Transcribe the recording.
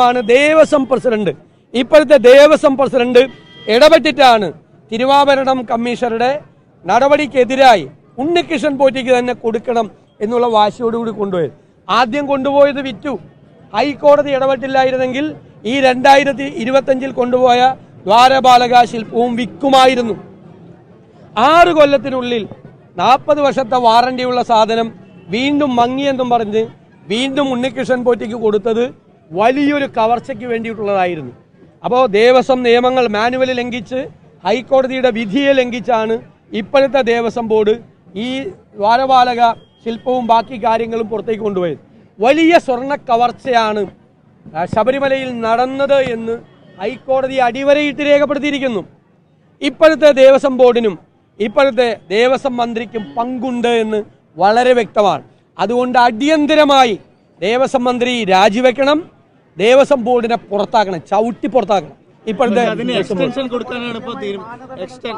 ാണ് ദേവസ്വം പ്രസിഡന്റ്. ഇപ്പോഴത്തെ ദേവസ്വം പ്രസിഡന്റ് ഇടപെട്ടിട്ടാണ് തിരുവാഭരണം കമ്മീഷണറുടെ നടപടിക്കെതിരായി ഉണ്ണികൃഷ്ണൻ പോറ്റിക്ക് തന്നെ കൊടുക്കണം എന്നുള്ള വാശിയോടുകൂടി കൊണ്ടുപോയത്. ആദ്യം കൊണ്ടുപോയത് വിറ്റു. ഹൈക്കോടതി ഇടപെട്ടില്ലായിരുന്നെങ്കിൽ ഈ രണ്ടായിരത്തി ഇരുപത്തഞ്ചിൽ കൊണ്ടുപോയ ദ്വാരപാലക ശില്പവും വിൽക്കുമായിരുന്നു ആറ് കൊല്ലത്തിനുള്ളിൽ നാൽപ്പത് വർഷത്തെ വാറണ്ടിയുള്ള സാധനം വീണ്ടും മങ്ങിയെന്നും പറഞ്ഞ് വീണ്ടും ഉണ്ണികൃഷ്ണൻ പോറ്റിക്ക് കൊടുത്തത് വലിയൊരു കവർച്ചയ്ക്ക് വേണ്ടിയിട്ടുള്ളതായിരുന്നു. അപ്പോൾ ദേവസ്വം നിയമങ്ങൾ മാനുവൽ ലംഘിച്ച് ഹൈക്കോടതിയുടെ വിധിയെ ലംഘിച്ചാണ് ഇപ്പോഴത്തെ ദേവസ്വം ബോർഡ് ഈ ദ്വാരപാലക ശില്പവും ബാക്കി കാര്യങ്ങളും പുറത്തേക്ക് കൊണ്ടുപോയത്. വലിയ സ്വർണ കവർച്ചയാണ് ശബരിമലയിൽ നടന്നത് എന്ന് ഹൈക്കോടതി അടിവരയിട്ട് രേഖപ്പെടുത്തിയിരിക്കുന്നു. ഇപ്പോഴത്തെ ദേവസ്വം ബോർഡിനും ഇപ്പോഴത്തെ ദേവസ്വം മന്ത്രിക്കും പങ്കുണ്ട് എന്ന് വളരെ വ്യക്തമാണ്. അതുകൊണ്ട് അടിയന്തിരമായി ദേവസ്വം മന്ത്രി രാജിവെക്കണം. ദേവസ്വം ബോർഡിനെ പുറത്താക്കണം ചവിട്ടി പുറത്താക്കണം. ഇപ്പോഴത്തെ അതിന് എക്സ്റ്റൻഷൻ കൊടുക്കാനാണ് എക്സ്റ്റൻ